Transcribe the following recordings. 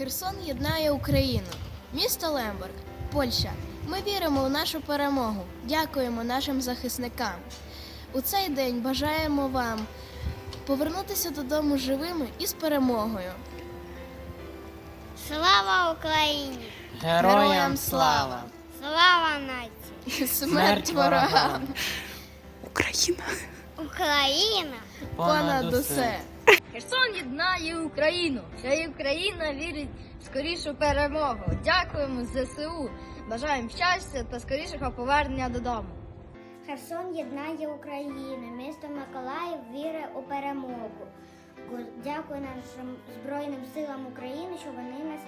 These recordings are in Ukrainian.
Херсон єднає Україну. Місто Лемберг, Польща. Ми віримо у нашу перемогу. Дякуємо нашим захисникам. У цей день бажаємо вам повернутися додому живими і з перемогою. Слава Україні! Героям слава! Слава нації! Смерть ворогам! Україна. Україна! Понад усе! Херсон єднає Україну. Вся Україна вірить в скорішу перемогу. Дякуємо ЗСУ. Бажаємо щастя та скорішого повернення додому. Херсон єднає Україну. Місто Миколаїв вірить у перемогу. Гу- Дякую нашим Збройним силам України, що вони нас,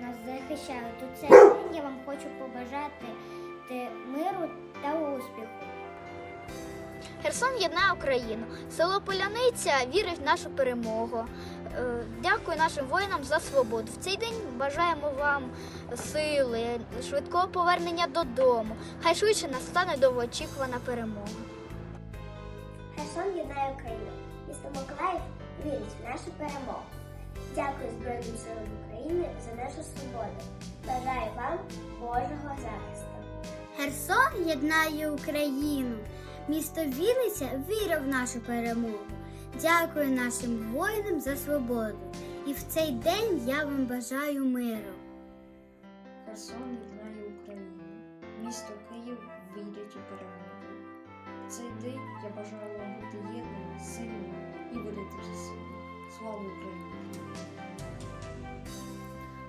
нас захищають. У цей день я вам хочу побажати миру та успіху. Херсон єднає Україну. Село Поляниця вірить в нашу перемогу. Е, Дякую нашим воїнам за свободу. В цей день бажаємо вам сили, швидкого повернення додому. Хай швидше настане довгоочікувана перемога. Херсон єднає Україну. Місто Миколаїв вірить в нашу перемогу. Дякую Збройним силам України за нашу свободу. Бажаю вам Божого захисту. Херсон єднає Україну. Місто Вінниця вірить в нашу перемогу. Дякую нашим воїнам за свободу. І в цей день я вам бажаю миру. Херсон єднає Україну. Місто Київ вийдуть у перемогу. В цей день я бажаю вам бути єдними, сильними і борити за себе. Слава Україні!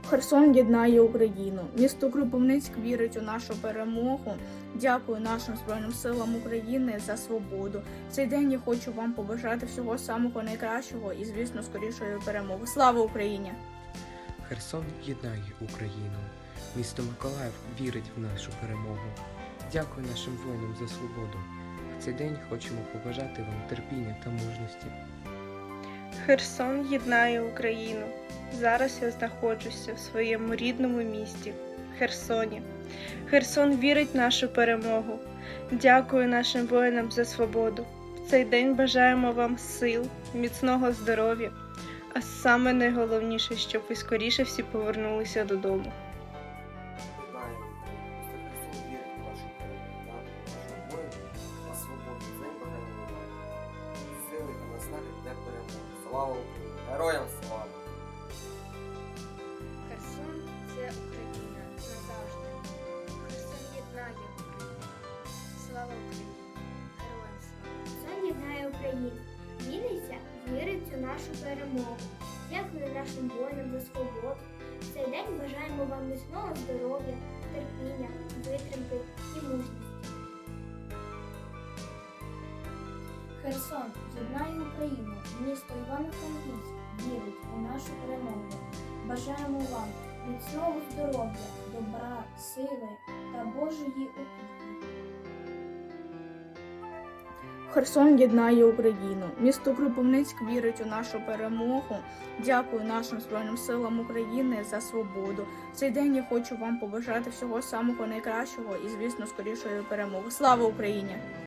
Херсон єднає Україну. Місто Кропивницьк вірить у нашу перемогу. Дякую нашим Збройним силам України за свободу. Цей день я хочу вам побажати всього самого найкращого і, звісно, скорішої перемоги. Слава Україні! Херсон єднає Україну. Місто Миколаїв вірить в нашу перемогу. Дякую нашим воїнам за свободу. В цей день хочемо побажати вам терпіння та мужності. Херсон єднає Україну. Зараз я знаходжуся в своєму рідному місті Херсоні. Херсон вірить в нашу перемогу. Дякую нашим воїнам за свободу. В цей день бажаємо вам сил, міцного здоров'я, а саме найголовніше, щоб ви скоріше всі повернулися додому. Херсон вірить в перемогу. Дякую нашим воїнам за свободу. В цей день бажаємо вам міцного здоров'я, терпіння, витримки і мужності. Херсон єднає Україну. Місто Івано-Франківськ вірить у нашу перемогу. Бажаємо вам міцного здоров'я, добра, сили та Божої опіки. Херсон єднає Україну. Місто Кропивницьк вірить у нашу перемогу. Дякую нашим Збройним силам України за свободу. В цей день я хочу вам побажати всього самого найкращого і, звісно, скорішої перемоги. Слава Україні!